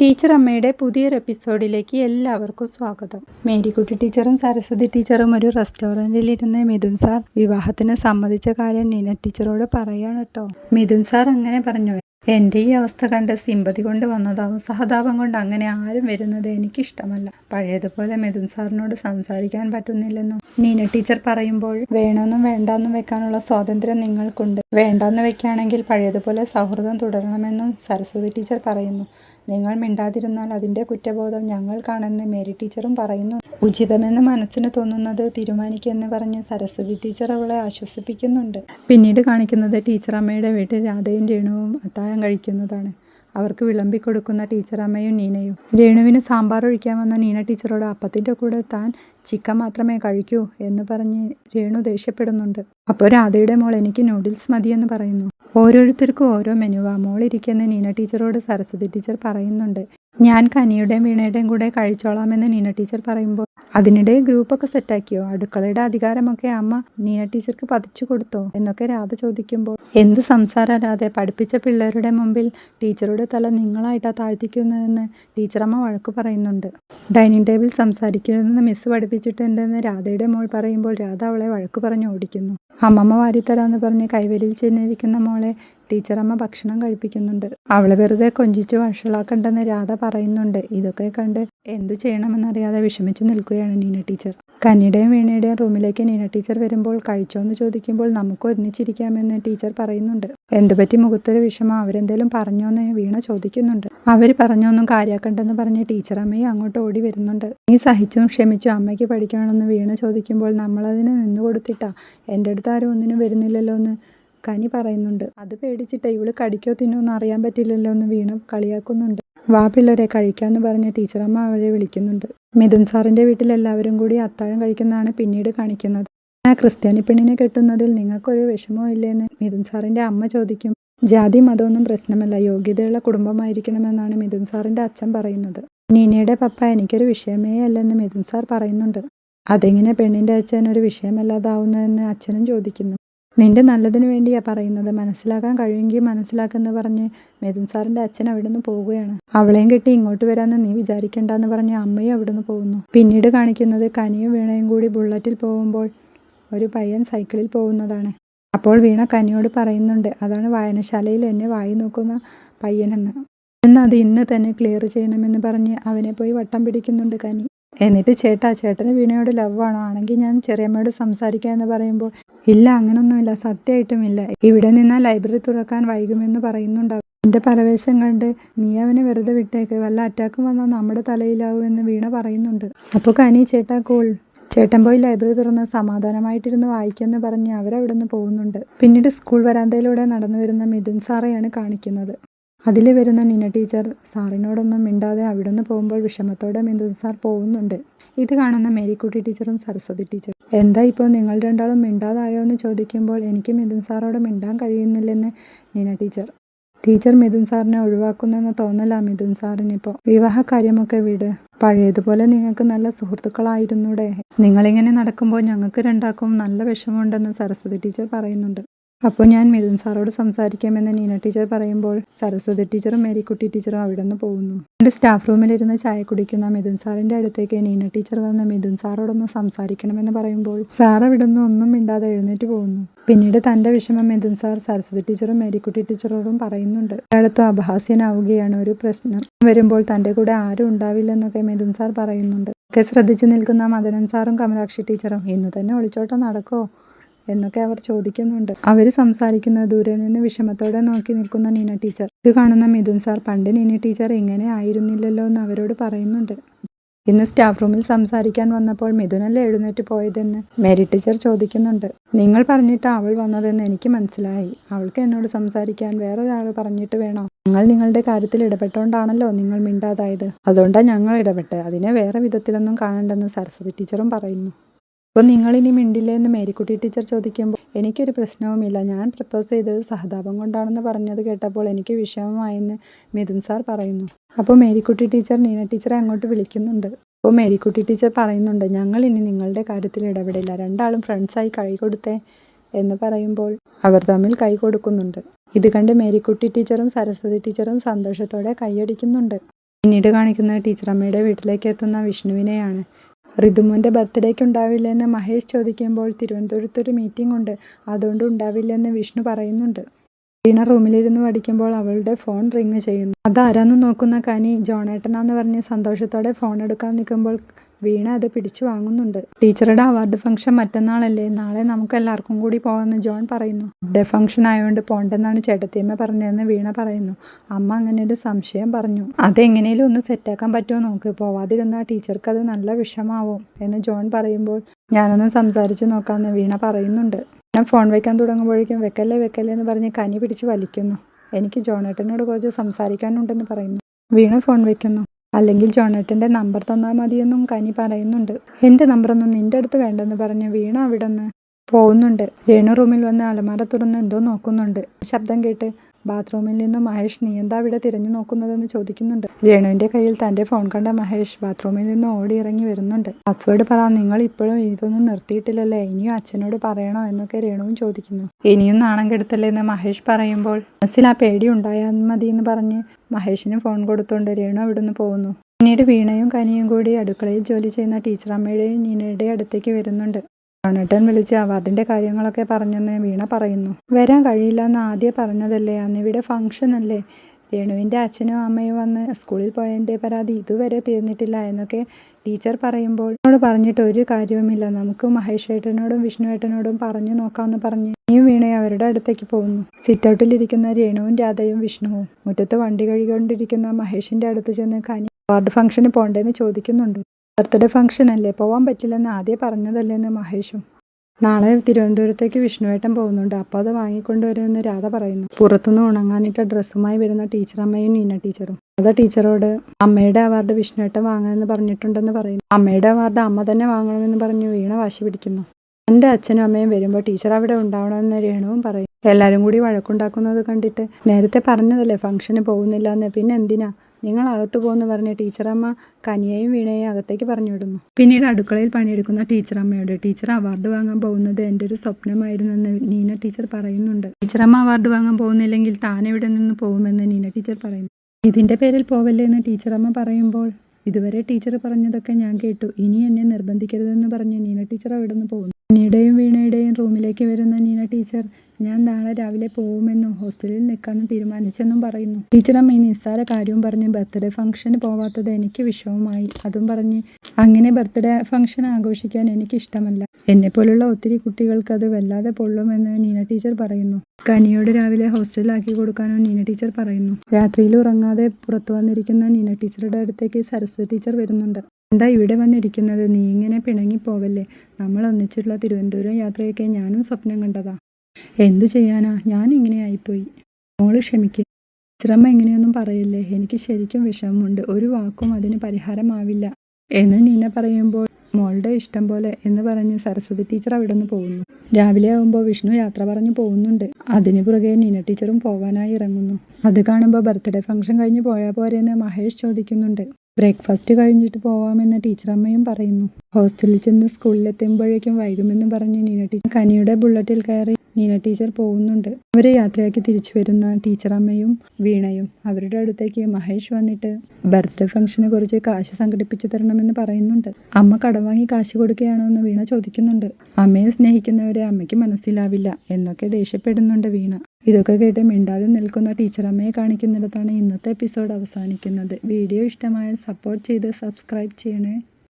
Teacher അമ്മയുടെ പുതിയൊരു എപ്പിസോഡിലേക്ക് എല്ലാവർക്കും സ്വാഗതം. മേരിക്കുട്ടി ടീച്ചറും സരസ്വതി ടീച്ചറും ഒരു റെസ്റ്റോറന്റിലിരുന്ന് മിഥുൻ സാർ വിവാഹത്തിന് സമ്മതിച്ച കാര്യം നീന ടീച്ചറോട് പറയാണ് കേട്ടോ മിഥുൻ സാർ അങ്ങനെ പറഞ്ഞു. എന്റെ ഈ അവസ്ഥ കണ്ട് സിമ്പതി കൊണ്ട് വന്നതാവും സഹതാപം കൊണ്ട് അങ്ങനെ ആരും വരുന്നത് എനിക്കിഷ്ടമല്ല. പഴയതുപോലെ മിഥുൻ സാറിനോട് സംസാരിക്കാൻ പറ്റുന്നില്ലെന്നും നീന ടീച്ചർ പറയുമ്പോൾ വേണമെന്നും വേണ്ടാന്നും വെക്കാനുള്ള സ്വാതന്ത്ര്യം നിങ്ങൾക്കുണ്ട്. വേണ്ടാന്ന് വെക്കുകയാണെങ്കിൽ പഴയതുപോലെ സൗഹൃദം തുടരണമെന്നും സരസ്വതി ടീച്ചർ പറയുന്നു. നിങ്ങൾ മിണ്ടാതിരുന്നാൽ അതിന്റെ കുറ്റബോധം ഞങ്ങൾക്കാണെന്ന് മേരി ടീച്ചറും പറയുന്നു. ഉചിതമെന്ന് മനസ്സിന് തോന്നുന്നത് തീരുമാനിക്കുമെന്ന് പറഞ്ഞ് സരസ്വതി ടീച്ചർ അവളെ ആശ്വസിപ്പിക്കുന്നുണ്ട്. പിന്നീട് കാണിക്കുന്നത് ടീച്ചർ അമ്മയുടെ വീട്ടിൽ രാധയും രേണുവും അത്താഴം കഴിക്കുന്നതാണ്. അവർക്ക് വിളമ്പിക്കൊടുക്കുന്ന ടീച്ചർ അമ്മയും നീനയും. രേണുവിന് സാമ്പാർ ഒഴിക്കാൻ വന്ന നീന ടീച്ചറോട് അപ്പത്തിന്റെ കൂടെ താൻ ചിക്കൻ മാത്രമേ കഴിക്കൂ എന്ന് പറഞ്ഞ് രേണു ദേഷ്യപ്പെടുന്നുണ്ട്. അപ്പോൾ രാധയുടെ മോൾ എനിക്ക് നൂഡിൽസ് മതിയെന്ന് പറയുന്നു. ഓരോരുത്തർക്കും ഓരോ മെനുവാ മോളിരിക്കുന്ന നീന ടീച്ചറോട് സരസ്വതി ടീച്ചർ പറയുന്നുണ്ട്. ഞാൻ കനിയുടെയും വീണയുടെയും കൂടെ കഴിച്ചോളാമെന്ന് നീന ടീച്ചർ പറയുമ്പോൾ അതിനിടെ ഗ്രൂപ്പൊക്കെ സെറ്റാക്കിയോ? അടുക്കളയുടെ അധികാരമൊക്കെ അമ്മ നീന ടീച്ചർക്ക് പതിച്ചു കൊടുത്തോ? എന്നൊക്കെ രാധ ചോദിക്കുമ്പോൾ എന്ത് സംസാര രാധ പഠിപ്പിച്ച പിള്ളേരുടെ മുമ്പിൽ ടീച്ചറുടെ തല നിങ്ങളായിട്ടാ താഴ്ത്തിക്കുന്നതെന്ന് ടീച്ചറമ്മ വഴക്ക് പറയുന്നുണ്ട്. ഡൈനിങ് ടേബിൾ സംസാരിക്കരുതെന്ന് മിസ് പഠിപ്പിച്ചിട്ടുണ്ടെന്ന് രാധയുടെ മോൾ പറയുമ്പോൾ രാധ അവളെ വഴക്ക് പറഞ്ഞ് ഓടിക്കുന്നു. അമ്മമ്മ വാരിത്തരാന്ന് പറഞ്ഞ് കൈവരിയിൽ ചെന്നിരിക്കുന്ന മോളെ ടീച്ചറമ്മ ഭക്ഷണം കഴിപ്പിക്കുന്നുണ്ട്. അവളെ വെറുതെ കൊഞ്ചിച്ച് വഷളാക്കണ്ടെന്ന് രാധ പറയുന്നുണ്ട്. ഇതൊക്കെ കണ്ട് എന്തു ചെയ്യണമെന്നറിയാതെ വിഷമിച്ചു നിൽക്കുകയാണ് നീന ടീച്ചർ. കന്നിയുടെയും വീണയുടെയും റൂമിലേക്ക് നീന ടീച്ചർ വരുമ്പോൾ കഴിച്ചോ എന്ന് ചോദിക്കുമ്പോൾ നമുക്ക് ഒരുമിച്ചിരിക്കാമെന്ന് ടീച്ചർ പറയുന്നുണ്ട്. എന്തുപറ്റി മുഖത്തൊരു വിഷമം? അവരെന്തേലും പറഞ്ഞോന്ന് വീണ ചോദിക്കുന്നുണ്ട്. അവർ പറഞ്ഞൊന്നും കാര്യാക്കണ്ടെന്ന് പറഞ്ഞ് ടീച്ചർ അമ്മയും അങ്ങോട്ട് ഓടി വരുന്നുണ്ട്. നീ സഹിച്ചും ക്ഷമിച്ചും അമ്മയ്ക്ക് പഠിക്കണമെന്ന് വീണ ചോദിക്കുമ്പോൾ നമ്മളതിന് നിന്നു കൊടുത്തിട്ടാ എന്റെ അടുത്ത് ആരും ഒന്നിനും വരുന്നില്ലല്ലോ എന്ന് കനി പറയുന്നുണ്ട്. അത് പേടിച്ചിട്ട് ഇവൾ കടിക്കോ തിന്നോ എന്ന് അറിയാൻ പറ്റില്ലല്ലോ എന്ന് വീണ കളിയാക്കുന്നുണ്ട്. വാ പിള്ളേരെ കഴിക്കാന്ന് പറഞ്ഞ് ടീച്ചറമ്മ അവരെ വിളിക്കുന്നുണ്ട്. മിഥുൻ സാറിന്റെ വീട്ടിൽ എല്ലാവരും കൂടി അത്താഴം കഴിക്കുന്നതാണ് പിന്നീട് കാണിക്കുന്നത്. ആ ക്രിസ്ത്യാനി പെണ്ണിനെ കെട്ടുന്നതിൽ നിങ്ങൾക്കൊരു വിഷമവും ഇല്ലേന്ന് മിഥുൻ സാറിന്റെ അമ്മ ചോദിക്കും. ജാതി മതമൊന്നും പ്രശ്നമല്ല. യോഗ്യതയുള്ള കുടുംബമായിരിക്കണമെന്നാണ് മിഥുൻ സാറിന്റെ അച്ഛൻ പറയുന്നത്. നീനയുടെ പപ്പ എനിക്കൊരു വിഷയമേ അല്ലെന്ന് മിഥുൻ സാർ പറയുന്നുണ്ട്. അതെങ്ങനെ പെണ്ണിന്റെ അച്ഛൻ ഒരു വിഷയമല്ലാതാവുന്നതെന്ന് അച്ഛനും ചോദിക്കുന്നു. നിന്റെ നല്ലതിനു വേണ്ടിയാ പറയുന്നത്. മനസ്സിലാക്കാൻ കഴിയുമെങ്കിൽ മനസ്സിലാക്കെന്ന് പറഞ്ഞ് മേതുൻ സാറിന്റെ അച്ഛൻ അവിടുന്ന് പോവുകയാണ്. അവളെയും കെട്ടി ഇങ്ങോട്ട് വരാമെന്ന് നീ വിചാരിക്കണ്ടെന്ന് പറഞ്ഞ് അമ്മയും അവിടുന്ന് പോകുന്നു. പിന്നീട് കാണിക്കുന്നത് കനിയും വീണയും കൂടി ബുള്ളറ്റിൽ പോകുമ്പോൾ ഒരു പയ്യൻ സൈക്കിളിൽ പോകുന്നതാണ്. അപ്പോൾ വീണ കനിയോട് പറയുന്നുണ്ട് അതാണ് വായനശാലയിൽ എന്നെ വായി നോക്കുന്ന പയ്യനെന്ന്. എന്നാൽ അത് ഇന്ന് തന്നെ ക്ലിയർ ചെയ്യണമെന്ന് പറഞ്ഞ് അവനെ പോയി വട്ടം പിടിക്കുന്നുണ്ട് കനി. എന്നിട്ട് ചേട്ടാ ചേട്ടന് വീണയോട് ലവ് ആണോ? ആണെങ്കിൽ ഞാൻ ചെറിയമ്മയോട് സംസാരിക്കുക എന്ന് പറയുമ്പോൾ ഇല്ല അങ്ങനൊന്നുമില്ല സത്യമായിട്ടുമില്ല ഇവിടെ നിന്നാൽ ലൈബ്രറി തുറക്കാൻ വൈകുമെന്ന് പറയുന്നുണ്ടാവും. എന്റെ പരവേശം കണ്ട് നീ അവനെ വെറുതെ വിട്ടേക്ക് വല്ല അറ്റാക്കും വന്നാൽ നമ്മുടെ തലയിലാവുമെന്ന് വീണ പറയുന്നുണ്ട്. അപ്പോൾ കനി ചേട്ടാ കോൾ. ചേട്ടൻ പോയി ലൈബ്രറി തുറന്ന് സമാധാനമായിട്ടിരുന്ന് വായിക്കുമെന്ന് പറഞ്ഞ് അവരവിടുന്ന് പോകുന്നുണ്ട്. പിന്നീട് സ്കൂൾ വരാന്തയിലൂടെ നടന്നു വരുന്ന മിഥുൻ സാറെയാണ് കാണിക്കുന്നത്. അതിൽ വരുന്ന നിന ടീച്ചർ സാറിനോടൊന്നും മിണ്ടാതെ അവിടുന്ന് പോകുമ്പോൾ വിഷമത്തോടെ മിന്ദു സാർ പോകുന്നുണ്ട്. ഇത് കാണുന്ന മേരിക്കുട്ടി ടീച്ചറും സരസ്വതി ടീച്ചറും. എന്താ ഇപ്പോൾ നിങ്ങൾ രണ്ടാളും മിണ്ടാതായോ എന്ന് ചോദിക്കുമ്പോൾ എനിക്ക് മിഥുൻ സാറോട് മിണ്ടാൻ കഴിയുന്നില്ലെന്ന് നിന ടീച്ചർ. ടീച്ചർ മിഥുൻ സാറിനെ ഒഴിവാക്കുന്നെന്ന് തോന്നലാ മിഥുൻ സാറിനിപ്പോൾ വിവാഹ കാര്യമൊക്കെ വിട്. പഴയതുപോലെ നിങ്ങൾക്ക് നല്ല സുഹൃത്തുക്കളായിരുന്നൂടെ. നിങ്ങളിങ്ങനെ നടക്കുമ്പോൾ ഞങ്ങൾക്ക് രണ്ടാക്കും നല്ല വിഷമമുണ്ടെന്ന് സരസ്വതി ടീച്ചർ പറയുന്നുണ്ട്. അപ്പോൾ ഞാൻ മിഥുൻ സാറോട് സംസാരിക്കാമെന്ന് നീന ടീച്ചർ പറയുമ്പോൾ സരസ്വതി ടീച്ചറും മേരിക്കുട്ടി ടീച്ചറും അവിടെ നിന്ന് പോകുന്നു. എന്റെ സ്റ്റാഫ് റൂമിലിരുന്ന് ചായ കുടിക്കുന്ന മിഥുൻ സാറിന്റെ അടുത്തേക്ക് നീന ടീച്ചർ വന്ന് മിഥുൻ സാറോടൊന്ന് സംസാരിക്കണമെന്ന് പറയുമ്പോൾ സാർ അവിടെ നിന്ന് ഒന്നും മിണ്ടാതെ എഴുന്നേറ്റ് പോകുന്നു. പിന്നീട് തന്റെ വിഷമം മിഥുൻ സാർ സരസ്വതി ടീച്ചറും മേരിക്കുട്ടി ടീച്ചറോടും പറയുന്നുണ്ട്. അടുത്ത് അപഹാസ്യനാവുകയാണ് ഒരു പ്രശ്നം. വരുമ്പോൾ തന്റെ കൂടെ ആരും ഉണ്ടാവില്ലെന്നൊക്കെ മിഥുൻ സാർ പറയുന്നുണ്ട്. ഒക്കെ ശ്രദ്ധിച്ചു നിൽക്കുന്ന മദനൻ സാറും കമലാക്ഷി ടീച്ചറും ഇന്ന് തന്നെ ഒളിച്ചോട്ടം നടക്കോ? എന്നൊക്കെ അവർ ചോദിക്കുന്നുണ്ട്. അവർ സംസാരിക്കുന്ന ദൂരെ നിന്ന് വിഷമത്തോടെ നോക്കി നിൽക്കുന്ന നീന ടീച്ചർ. ഇത് കാണുന്ന മിഥുൻ സാർ പണ്ട് നീന ടീച്ചർ എങ്ങനെ ആയിരുന്നില്ലല്ലോ എന്ന് അവരോട് പറയുന്നുണ്ട്. ഇന്ന് സ്റ്റാഫ് റൂമിൽ സംസാരിക്കാൻ വന്നപ്പോൾ മിഥുനല്ലേ എഴുന്നേറ്റ് പോയതെന്ന് മേരി ടീച്ചർ ചോദിക്കുന്നുണ്ട്. നിങ്ങൾ പറഞ്ഞിട്ട് അവൾ വന്നതെന്ന് എനിക്ക് മനസ്സിലായി. അവൾക്ക് എന്നോട് സംസാരിക്കാൻ വേറൊരാൾ പറഞ്ഞിട്ട് വേണോ? നിങ്ങൾ നിങ്ങളുടെ കാര്യത്തിൽ ഇടപെട്ടോണ്ടാണല്ലോ നിങ്ങൾ മിണ്ടാതായത്. അതുകൊണ്ടാണ് ഞങ്ങൾ ഇടപെട്ട് അതിനെ വേറെ വിധത്തിലൊന്നും കാണണ്ടെന്ന് സരസ്വതി ടീച്ചറും പറയുന്നു. അപ്പോൾ നിങ്ങളിനി മിണ്ടില്ലേ എന്ന് മേരിക്കുട്ടി ടീച്ചർ ചോദിക്കുമ്പോൾ എനിക്കൊരു പ്രശ്നവുമില്ല. ഞാൻ പ്രപ്പോസ് ചെയ്തത് സഹതാപം കൊണ്ടാണെന്ന് പറഞ്ഞത് കേട്ടപ്പോൾ എനിക്ക് വിഷമമായെന്ന് മിഥുൻ സാർ പറയുന്നു. അപ്പോൾ മേരിക്കുട്ടി ടീച്ചർ നീന ടീച്ചറെ അങ്ങോട്ട് വിളിക്കുന്നുണ്ട്. അപ്പോൾ മേരിക്കുട്ടി ടീച്ചർ പറയുന്നുണ്ട് ഞങ്ങൾ ഇനി നിങ്ങളുടെ കാര്യത്തിൽ ഇടപെടില്ല. രണ്ടാളും ഫ്രണ്ട്സായി കൈ കൊടുത്തേ എന്ന് പറയുമ്പോൾ അവർ തമ്മിൽ കൈ കൊടുക്കുന്നുണ്ട്. ഇത് കണ്ട് മേരിക്കുട്ടി ടീച്ചറും സരസ്വതി ടീച്ചറും സന്തോഷത്തോടെ കൈയടിക്കുന്നുണ്ട്. പിന്നീട് കാണിക്കുന്നത് ടീച്ചറമ്മയുടെ വീട്ടിലേക്ക് എത്തുന്ന വിഷ്ണുവിനെയാണ് ഋതുമോന്റെ ബർത്ത്ഡേക്ക് ഉണ്ടാവില്ലെന്ന് മഹേഷ് ചോദിക്കുമ്പോൾ തിരുവനന്തപുരത്തൊരു മീറ്റിംഗ് ഉണ്ട്. അതുകൊണ്ട് ഉണ്ടാവില്ലെന്ന് വിഷ്ണു പറയുന്നുണ്ട്. വീണ റൂമിലിരുന്ന് പഠിക്കുമ്പോൾ അവളുടെ ഫോൺ റിങ് ചെയ്യുന്നു. അതാരാന്ന് നോക്കുന്ന കനി ജോണേട്ടനാന്ന് പറഞ്ഞ് സന്തോഷത്തോടെ ഫോൺ എടുക്കാൻ നിൽക്കുമ്പോൾ വീണ അത് പിടിച്ചു വാങ്ങുന്നുണ്ട്. ടീച്ചറുടെ അവാർഡ് ഫംഗ്ഷൻ മറ്റന്നാളല്ലേ? നാളെ നമുക്ക് എല്ലാവർക്കും കൂടി പോകാമെന്ന് ജോൺ പറയുന്നു. ബർത്ത്ഡേ ഫംഗ്ഷൻ ആയതുകൊണ്ട് പോണ്ടെന്നാണ് ചേട്ടത്തിയമ്മ പറഞ്ഞതെന്ന് വീണ പറയുന്നു. അമ്മ അങ്ങനെ ഒരു സംശയം പറഞ്ഞു. അതെങ്ങനെയും ഒന്ന് സെറ്റാക്കാൻ പറ്റുമോ നോക്ക്. പോവാതിരുന്ന ടീച്ചർക്ക് അത് നല്ല വിഷമാവും എന്ന് ജോൺ പറയുമ്പോൾ ഞാനൊന്ന് സംസാരിച്ച് നോക്കാമെന്ന് വീണ പറയുന്നുണ്ട്. ഞാൻ ഫോൺ വെക്കാൻ തുടങ്ങുമ്പോഴേക്കും വെക്കല്ലേ വെക്കല്ലേ എന്ന് പറഞ്ഞ് കനി പിടിച്ച് വലിക്കുന്നു. എനിക്ക് ജോണേട്ടനോട് കുറച്ച് സംസാരിക്കാനുണ്ടെന്ന് പറയുന്നു. വീണ ഫോൺ വയ്ക്കുന്നു അല്ലെങ്കിൽ ജോണേട്ടന്റെ നമ്പർ തന്നാൽ മതിയെന്നും കനി പറയുന്നുണ്ട്. എന്റെ നമ്പറൊന്നും നിന്റെ അടുത്ത് വേണ്ടെന്ന് പറഞ്ഞ് വീണ അവിടെ നിന്ന് പോകുന്നുണ്ട് റൂമിൽ വന്ന് അലമാര തുറന്ന് എന്തോ നോക്കുന്നുണ്ട്. ശബ്ദം കേട്ട് ബാത്റൂമിൽ നിന്നും മഹേഷ് നീ എന്താ ഇവിടെ തിരഞ്ഞു നോക്കുന്നതെന്ന് ചോദിക്കുന്നുണ്ട്. രേണുവിന്റെ കയ്യിൽ തന്റെ ഫോൺ കണ്ട മഹേഷ് ബാത്റൂമിൽ നിന്ന് ഓടി ഇറങ്ങി വരുന്നുണ്ട്. പാസ്വേഡ് പറ നിങ്ങൾ ഇപ്പോഴും ഇതൊന്നും നിർത്തിയിട്ടില്ലല്ലേ? ഇനിയും അച്ഛനോട് പറയണോ എന്നൊക്കെ രേണുവും ചോദിക്കുന്നു. ഇനിയും നാണം കെടുത്തല്ലേ എന്ന് മഹേഷ് പറയുമ്പോൾ മനസ്സിൽ ആ പേടി ഉണ്ടായാൽ മതി എന്ന് പറഞ്ഞ് മഹേഷിന് ഫോൺ കൊടുത്തുകൊണ്ട് രേണു അവിടുന്ന് പോകുന്നു പിന്നീട് വീണയും കനിയും കൂടി അടുക്കളയിൽ ജോലി ചെയ്യുന്ന ടീച്ചർ അമ്മയുടെയും നീനയുടെയും അടുത്തേക്ക് വരുന്നുണ്ട്. ജോണേട്ടൻ വിളിച്ച് അവാർഡിന്റെ കാര്യങ്ങളൊക്കെ പറഞ്ഞെന്ന് വീണ പറയുന്നു. വരാൻ കഴിയില്ല എന്ന് ആദ്യം പറഞ്ഞതല്ലേ? അന്നിവിടെ ഫംഗ്ഷൻ അല്ലേ? രേണുവിന്റെ അച്ഛനും അമ്മയും വന്ന് സ്കൂളിൽ പോയതിന്റെ പരാതി ഇതുവരെ തീർന്നിട്ടില്ല എന്നൊക്കെ ടീച്ചർ പറയുമ്പോൾ എന്നോട് പറഞ്ഞിട്ട് ഒരു കാര്യവുമില്ല. നമുക്ക് മഹേഷ് ഏട്ടനോടും വിഷ്ണു ഏട്ടനോടും പറഞ്ഞു നോക്കാമെന്ന് പറഞ്ഞ് ഇനിയും വീണേ അവരുടെ അടുത്തേക്ക് പോകുന്നു. സിറ്റൗട്ടിലിരിക്കുന്ന രേണുവും രാധയും വിഷ്ണുവും മുറ്റത്ത് വണ്ടി കഴുകൊണ്ടിരിക്കുന്ന മഹേഷിന്റെ അടുത്ത് ചെന്ന് കനി അവാർഡ് ഫംഗ്ഷന് പോണ്ടേന്ന് ചോദിക്കുന്നുണ്ട്. ബർത്ത്ഡേ ഫംഗ്ഷൻ അല്ലേ പോവാൻ പറ്റില്ലെന്ന് ആദ്യം പറഞ്ഞതല്ലേന്ന് മഹേഷും. നാളെ തിരുവനന്തപുരത്തേക്ക് വിഷ്ണുവേട്ടൻ പോകുന്നുണ്ട്. അപ്പോൾ അത് വാങ്ങിക്കൊണ്ടുവരുമെന്ന് രാധ പറയുന്നു. പുറത്തുനിന്ന് ഉണങ്ങാനിട്ട ഡ്രസ്സുമായി വരുന്ന ടീച്ചറമ്മയും നീന ടീച്ചറും. രാധ ടീച്ചറോട് അമ്മയുടെ അവാർഡ് വിഷ്ണുവേട്ടൻ വാങ്ങാമെന്ന് പറഞ്ഞിട്ടുണ്ടെന്ന് പറയുന്നു. അമ്മയുടെ അവാർഡ് അമ്മ തന്നെ വാങ്ങണമെന്ന് പറഞ്ഞ് വീണ വാശി പിടിക്കുന്നു. എന്റെ അച്ഛനും അമ്മയും വരുമ്പോൾ ടീച്ചർ അവിടെ ഉണ്ടാവണമെന്ന് രേണുവും പറയും. എല്ലാവരും കൂടി വഴക്കുണ്ടാക്കുന്നത് കണ്ടിട്ട് നേരത്തെ പറഞ്ഞതല്ലേ ഫംഗ്ഷന് പോകുന്നില്ല എന്ന് പിന്നെ എന്തിനാ? നിങ്ങൾ അകത്ത് പോകുമെന്ന് പറഞ്ഞ് ടീച്ചറമ്മ കനിയെയും വീണയും അകത്തേക്ക് പറഞ്ഞു വിടുന്നു പിന്നീട് അടുക്കളയിൽ പണിയെടുക്കുന്ന ടീച്ചറമ്മയോട് ടീച്ചർ അവാർഡ് വാങ്ങാൻ പോകുന്നത് എന്റെ ഒരു സ്വപ്നമായിരുന്നെന്ന് നീന ടീച്ചർ പറയുന്നുണ്ട്. ടീച്ചറമ്മ അവാർഡ് വാങ്ങാൻ പോകുന്നില്ലെങ്കിൽ താൻ ഇവിടെ നിന്ന് പോകുമെന്ന് നീന ടീച്ചർ പറയുന്നു. ഇതിന്റെ പേരിൽ പോവല്ലേ എന്ന് ടീച്ചറമ്മ പറയുമ്പോൾ ഇതുവരെ ടീച്ചർ പറഞ്ഞതൊക്കെ ഞാൻ കേട്ടു. ഇനി എന്നെ നിർബന്ധിക്കരുതെന്ന് പറഞ്ഞ് നീന ടീച്ചർ അവിടെ നിന്ന് പോകുന്നു നീയുടെയും വീണയുടെയും റൂമിലേക്ക് വരുന്ന നീന ടീച്ചർ ഞാൻ നാളെ രാവിലെ പോകുമെന്നും ഹോസ്റ്റലിൽ നിൽക്കാമെന്ന് തീരുമാനിച്ചെന്നും പറയുന്നു. ടീച്ചറമ്മ ഈ നിസ്സാര കാര്യവും പറഞ്ഞ് ബർത്ത്ഡേ ഫംഗ്ഷന് പോവാത്തത് എനിക്ക് വിഷമമായി. അതും പറഞ്ഞ് അങ്ങനെ ബർത്ത്ഡേ ഫംഗ്ഷൻ ആഘോഷിക്കാൻ എനിക്ക് ഇഷ്ടമല്ല എന്നെപ്പോലുള്ള ഒത്തിരി കുട്ടികൾക്ക് അത് വല്ലാതെ പൊള്ളുമെന്ന് നീന ടീച്ചർ പറയുന്നു. കനിയോട് രാവിലെ ഹോസ്റ്റലിലാക്കി കൊടുക്കാനും നീന ടീച്ചർ പറയുന്നു. രാത്രിയിൽ ഉറങ്ങാതെ പുറത്തു വന്നിരിക്കുന്ന നീന ടീച്ചറുടെ അടുത്തേക്ക് സരസ്വതി ടീച്ചർ വരുന്നുണ്ട്. എന്താ ഇവിടെ വന്നിരിക്കുന്നത്? നീ ഇങ്ങനെ പിണങ്ങിപ്പോവല്ലേ? നമ്മൾ ഒന്നിച്ചുള്ള തിരുവനന്തപുരം യാത്രയൊക്കെ ഞാനും സ്വപ്നം കണ്ടതാ. എന്തു ചെയ്യാനാ? ഞാൻ ഇങ്ങനെ ആയിപ്പോയി. മോൾ ക്ഷമിക്കും. ശ്രമം എങ്ങനെയൊന്നും പറയില്ലേ? എനിക്ക് ശരിക്കും വിഷമമുണ്ട്. ഒരു വാക്കും അതിന് പരിഹാരമാവില്ല. എന്ന് നീന പറയുമ്പോൾ മോളുടെ ഇഷ്ടം പോലെ എന്ന് പറഞ്ഞ് സരസ്വതി ടീച്ചർ അവിടെ നിന്ന് പോകുന്നു. രാവിലെ ആകുമ്പോൾ വിഷ്ണു യാത്ര പറഞ്ഞു പോകുന്നുണ്ട്. അതിനു പുറകെ നീന ടീച്ചറും പോകാനായി ഇറങ്ങുന്നു. അത് കാണുമ്പോൾ ബർത്ത്ഡേ ഫംഗ്ഷൻ കഴിഞ്ഞ് പോയാൽ പോരെന്ന് മഹേഷ് ചോദിക്കുന്നുണ്ട്. ബ്രേക്ക്ഫാസ്റ്റ് കഴിഞ്ഞിട്ട് പോവാമെന്ന് ടീച്ചറമ്മയും പറയുന്നു. ഹോസ്റ്റലിൽ ചെന്ന് സ്കൂളിലെത്തുമ്പോഴേക്കും വൈകുമെന്ന് പറഞ്ഞ് നീന കനിയുടെ ബുള്ളറ്റിൽ കയറി നീന ടീച്ചർ പോകുന്നുണ്ട്. അവരെ യാത്രയാക്കി തിരിച്ചു വരുന്ന ടീച്ചറമ്മയും വീണയും അവരുടെ അടുത്തേക്ക് മഹേഷ് വന്നിട്ട് ബർത്ത്ഡേ ഫംഗ്ഷനെ കുറിച്ച് കാശ് സംഘടിപ്പിച്ചു തരണമെന്ന് പറയുന്നുണ്ട്. അമ്മ കടം വാങ്ങി കാശ് കൊടുക്കുകയാണോ എന്ന് വീണ ചോദിക്കുന്നുണ്ട്. അമ്മയെ സ്നേഹിക്കുന്നവരെ അമ്മയ്ക്ക് മനസ്സിലാവില്ല എന്നൊക്കെ ദേഷ്യപ്പെടുന്നുണ്ട് വീണ. ഇതൊക്കെ കേട്ട് മിണ്ടാതെ നിൽക്കുന്ന ടീച്ചർ അമ്മയെ കാണിക്കുന്നിടത്താണ് ഇന്നത്തെ എപ്പിസോഡ് അവസാനിക്കുന്നത്. വീഡിയോ ഇഷ്ടമായാൽ സപ്പോർട്ട് ചെയ്ത് സബ്സ്ക്രൈബ് ചെയ്യണേ.